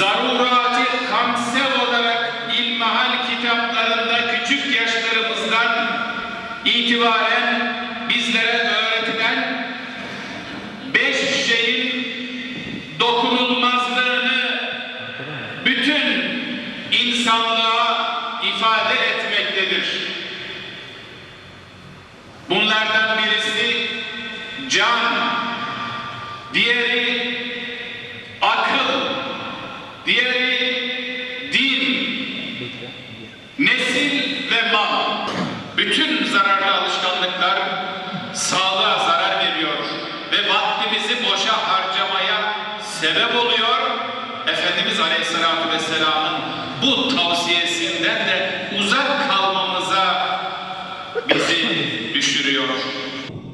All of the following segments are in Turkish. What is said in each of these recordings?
zaruratı kamsel olarak ilmihal kitaplarında küçük yaşlarımızdan itibaren bizlere öğretilen beş şeyin dokunulmazlığını bütün insanlığa ifade etmektedir. Bunlardan birisi can, diğeri diğeri din, nesil ve mal. Bütün zararlı alışkanlıklar sağlığa zarar veriyor ve vaktimizi boşa harcamaya sebep oluyor. Efendimiz Aleyhisselatü Vesselam'ın bu tavsiyesinden de uzak kalmamıza bizi düşürüyor.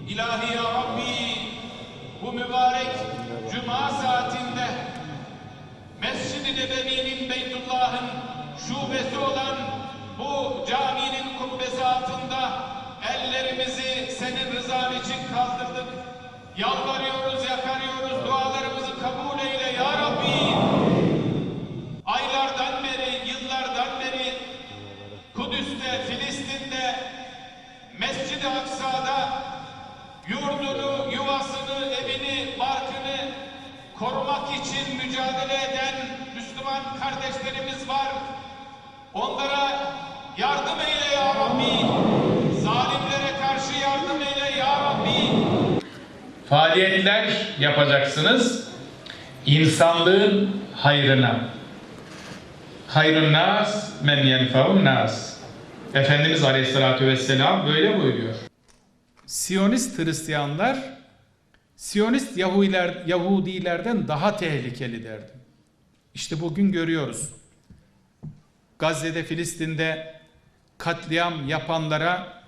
İlahi Rabbi bu mübarek Mescid-i Nebevi'nin Beytullah'ın şubesi olan bu caminin kubbesi altında ellerimizi senin rızan için kaldırdık. Yalvarıyoruz, yakarıyoruz, dualarımızı kabul eyle ya Rabbi. Aylardan beri, yıllardan beri Kudüs'te, Filistin'de, Mescid-i Aksa'da yurdunu, yuvasını, evini, barkını korumak için mücadele eden Müslüman kardeşlerimiz var. Onlara yardım eyle ya Rabbi. Zalimlere karşı yardım eyle ya Rabbi. Faaliyetler yapacaksınız. İnsanlığın hayrına. Hayrun nas men yenfeun nas. Efendimiz Aleyhisselatü Vesselam böyle buyuruyor. Siyonist Hristiyanlar Siyonist Yahudiler, Yahudilerden daha tehlikeli derdi. İşte bugün görüyoruz. Gazze'de, Filistin'de katliam yapanlara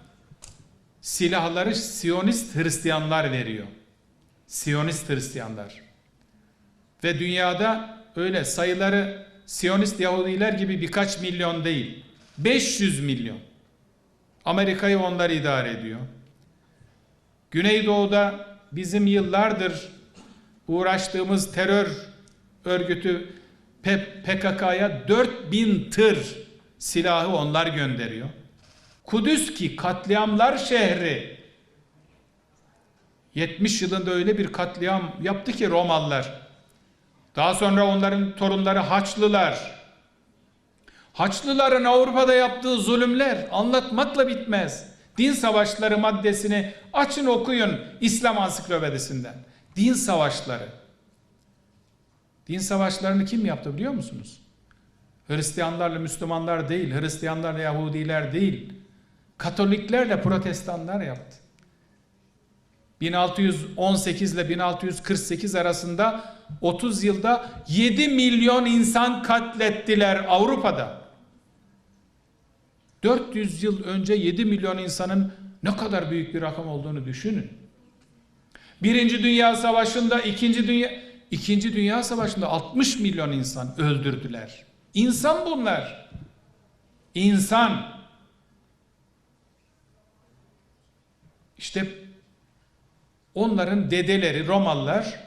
silahları Siyonist Hristiyanlar veriyor. Siyonist Hristiyanlar. Ve dünyada öyle sayıları Siyonist Yahudiler gibi birkaç milyon değil. 500 milyon. Amerika'yı onlar idare ediyor. Güneydoğu'da bizim yıllardır uğraştığımız terör örgütü PKK'ya 4000 tır silahı onlar gönderiyor. Kudüs ki katliamlar şehri 70 yılında öyle bir katliam yaptı ki Romalılar. Daha sonra onların torunları Haçlılar. Haçlıların Avrupa'da yaptığı zulümler anlatmakla bitmez. Din savaşları maddesini açın okuyun İslam ansiklopedisinden. Din savaşları. Din savaşlarını kim yaptı biliyor musunuz? Hristiyanlarla Müslümanlar değil, Hristiyanlarla Yahudiler değil. Katoliklerle Protestanlar yaptı. 1618 ile 1648 arasında 30 yılda 7 milyon insan katlettiler Avrupa'da. 400 yıl önce 7 milyon insanın ne kadar büyük bir rakam olduğunu düşünün. Birinci Dünya Savaşı'nda, ikinci Dünya, ikinci Dünya Savaşı'nda 60 milyon insan öldürdüler. İnsan bunlar. İnsan. İşte onların dedeleri Romalılar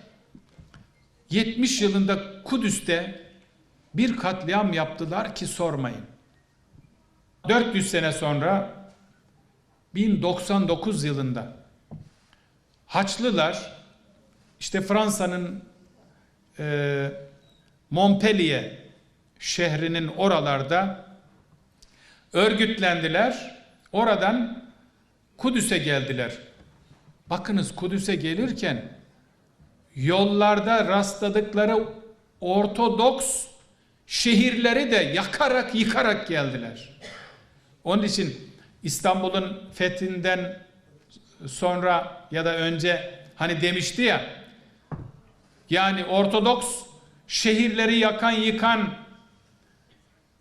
70 yılında Kudüs'te bir katliam yaptılar ki sormayın. 400 sene sonra 1099 yılında Haçlılar işte Fransa'nın e, Montpellier şehrinin oralarda örgütlendiler. Oradan Kudüs'e geldiler. Bakınız Kudüs'e gelirken yollarda rastladıkları Ortodoks şehirleri de yakarak yıkarak geldiler. Onun için İstanbul'un fethinden sonra ya da önce hani demişti ya yani Ortodoks şehirleri yakan yıkan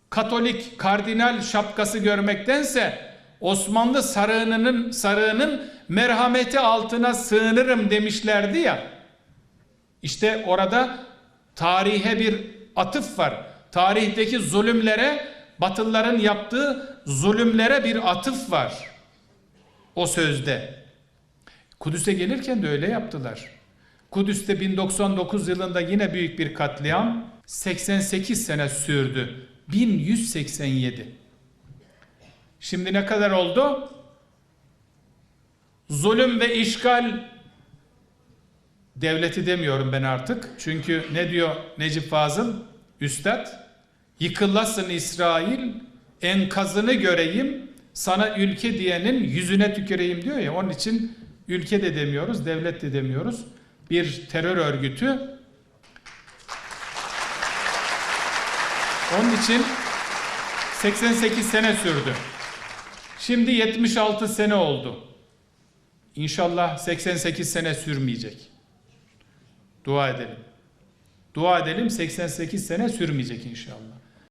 Katolik kardinal şapkası görmektense Osmanlı sarığının sarığının merhameti altına sığınırım demişlerdi ya. İşte orada tarihe bir atıf var. Tarihteki zulümlere, Batılıların yaptığı zulümlere bir atıf var. O sözde. Kudüs'e gelirken de öyle yaptılar. Kudüs'te 1099 yılında yine büyük bir katliam. 88 sene sürdü. 1187. Şimdi ne kadar oldu? Zulüm ve işgal devleti demiyorum ben artık. Çünkü ne diyor Necip Fazıl? Üstad, yıkılasın İsrail, enkazını göreyim, sana ülke diyenin yüzüne tüküreyim diyor ya. Onun için ülke de demiyoruz, devlet de demiyoruz. Bir terör örgütü. Onun için 88 sene sürdü. Şimdi 76 sene oldu. İnşallah 88 sene sürmeyecek. Dua edelim. Dua edelim 88 sene sürmeyecek inşallah.